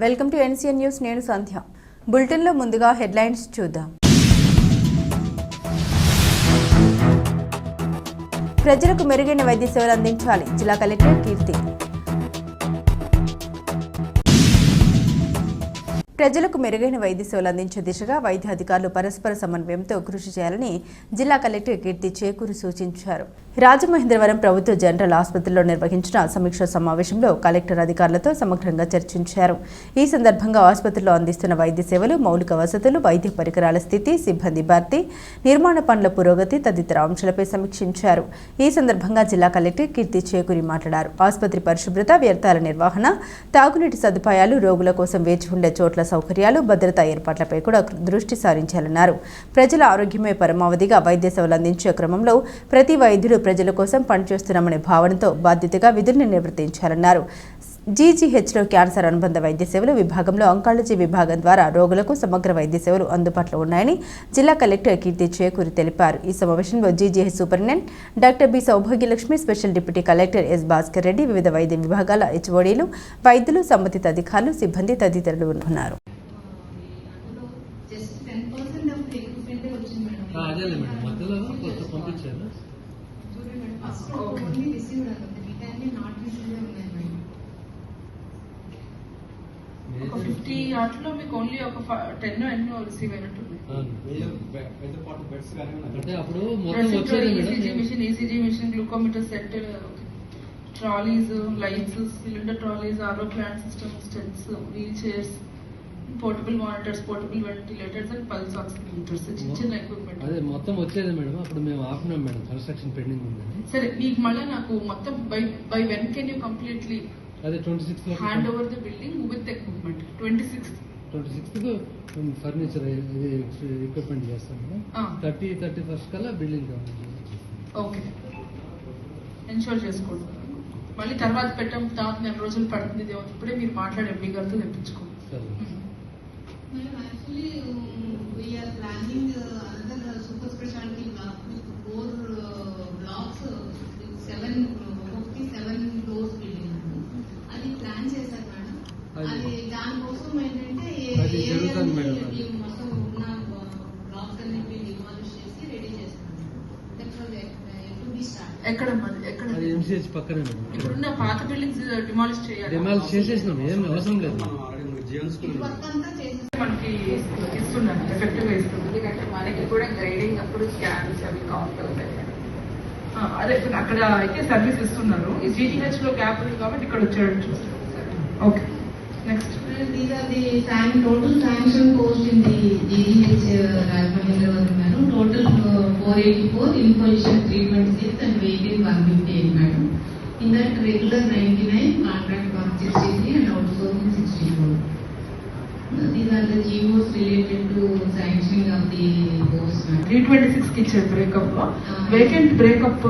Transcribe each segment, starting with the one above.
Welcome to NCN news నేను సంధ్య. బులెటిన్లో ముందుగా హెడ్లైన్స్ చూద్దాం. ప్రజలకు మెరుగైన వైద్య సేవలు అందించాలి. జిల్లా కలెక్టర్ కీర్తి. ప్రజలకు మెరుగైన వైద్య సేవలు అందించే దిశగా వైద్య అధికారులు పరస్పర సమన్వయంతో కృషి చేయాలని జిల్లా కలెక్టర్ కీర్తి చేకూరి సూచించారు. రాజమహేంద్రవరం ప్రభుత్వ జనరల్ ఆసుపత్రిలో నిర్వహించిన సమీక్ష సమావేశంలో కలెక్టర్ అధికారులతో సమగ్రంగా చర్చించారు. ఈ సందర్భంగా ఆసుపత్రిలో అందిస్తున్న వైద్య సేవలు మౌలిక వసతులు వైద్య పరికరాల స్థితి సిబ్బంది భర్తీ నిర్మాణ పనుల పురోగతి తదితర అంశాలపై సమీక్షించారు. ఈ సందర్భంగా జిల్లా కలెక్టర్ కీర్తి చేకూరి మాట్లాడారు. ఆసుపత్రి పరిశుభ్రత వ్యర్థాల నిర్వహణ తాగునీటి సదుపాయాలు రోగుల కోసం వేచి ఉండే చోట్ల సౌకర్యాలు భద్రతా ఏర్పాట్లపై కూడా దృష్టి సారించాలన్నారు. ప్రజల ఆరోగ్యమే పరమావధిగా వైద్య సేవలు అందించే క్రమంలో ప్రతి వైద్యుడు ప్రజల కోసం పనిచేస్తున్నామనే భావనతో బాధ్యతగా విధుల్ని నిర్వర్తించాలన్నారు. జీజీహెచ్లో క్యాన్సర్ అనుబంధ వైద్య సేవలు విభాగంలో అంకాలజీ విభాగం ద్వారా రోగులకు సమగ్ర వైద్య సేవలు అందుబాటులో ఉన్నాయని జిల్లా కలెక్టర్ కీర్తి చేకూరి తెలిపారు. ఈ సమావేశంలో GGH superintendent doctor B Soubhagyalakshmi special deputy collector S Bhaskar Reddy వివిధ వైద్య విభాగాల హెచ్ఓడీలు వైద్యులు సంబంధిత అధికారులు సిబ్బంది తదితరులు ఉన్నారు. జస్ట్ టెన్ పర్సెంట్ ఎక్విప్మెంట్ వచ్చింది మేడం ఆ, అదేలే మేడం మధ్యలో కొంచెం పంపించారు? చూడండి మేడం ఫస్ట్ ఓన్లీ రిసీవ్డ్ అనుకుంది మిగతా నాట్ రిసీవ్డ్ ఉన్నాయి మేడం ఒక ఫిఫ్టీ వాటిలో మీకు ఓన్లీ ఒక టెన్ ఎన్నో రిసీవ్ అయినట్టుంది. అంటే అప్పుడు మొత్తం వచ్చేది ECG madam machine ECG machine glucometer set trolleys lights cylinder trolleys RO plant system steps wheel chairs portable monitors portable ventilators and pulse oximeters చిన్న చిన్న ఎక్విప్మెంట్ అదే మొత్తం వచ్చేది మేడం. అప్పుడు మేము ఆపినాం మేడం. కన్స్ట్రక్షన్ పెండింగ్ ఉందని. సరే మీకు మళ్ళీ నాకు మొత్తం by by when can you completely అదే twenty sixth hand over the building with equipment twenty sixth twenty sixth furniture ఇది ఎక్విప్మెంట్ చేస్తాం. థర్టీ థర్టీ ఫస్ట్ కల్లా బిల్డింగ్ ఓకే. ఎన్షూర్ చేసుకోండి. మళ్ళీ తర్వాత పెట్టడం తర్వాత నెల రోజులు పడుతుంది ఇప్పుడే మీరు మాట్లాడే ఎంపీ గారితో తెప్పించుకోండి సరే madam actually we're planning another super speciality block with four blocks seven fifty seven doors building అది ప్లాన్ చేశారు మేడం అది- అది దానికోసం ఏంటంటే అది జరుగుతుంది మేడం. ఈ మొత్తం ఉన్న బ్లాక్స్ అన్నిటిని డిమాలిష్ చేసి రెడీ చేస్తున్నాం that was to be start ఎక్కడ మరి ఎక్కడ? అది ఎంసీహెచ్ పక్కనే మేడం ఇప్పుడున్న పాత బిల్డింగ్స్ డిమాలిష్ చేయాలి. డిమాల్ చేసేసినాం ఏం అవసరం లేదు. మనకి ఇస్తున్నారు ఎఫెక్టివ్ ఎందుకంటే మనకి కూడా గైడింగ్ అప్పుడు స్కాన్స్ అవి కౌంట్ అవుతాయి ఆ, అదే అక్కడ అయితే సర్వీస్ ఇస్తున్నారు జీటీహెచ్లో గ్యాప్ ఉంది కాబట్టి ఇక్కడ వచ్చాడు చూస్తారు okay next These are the san- total sanction post in the GDH Rajmahendra madam. Total four eighty-four, inpatient three twenty-six and waiting one fifty-eight madam. In that regular ninety-nine, contract one sixty-three and outsourcing sixty-four. These are the GOs related to sanctioning of the post madam. Three twenty సిక్స్కి ఇచ్చారు breakup. Vacant breakup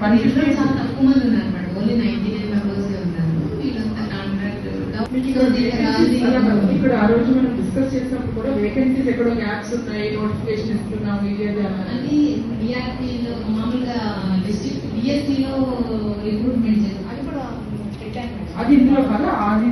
one fifty చాలా తక్కువ మంది ఉన్నారు madam only ninety nine members ఉన్నారు. వీళ్ళంతా contract so దీని ఇక్కడ ఆ రోజు మనం డిస్కస్ చేసినప్పుడు కూడా వేకెన్సీస్ ఎక్కడో గ్యాప్స్ ఉన్నాయి నోటిఫికేషన్ ఇస్తున్నాం అన్నారు అది డిఆర్టీలో మామూలుగా డిస్ట్రిక్ట్ డిఎస్సీలో రిక్రూట్మెంట్ చేస్తారు అది కూడా అది ఇందులో కదా? అది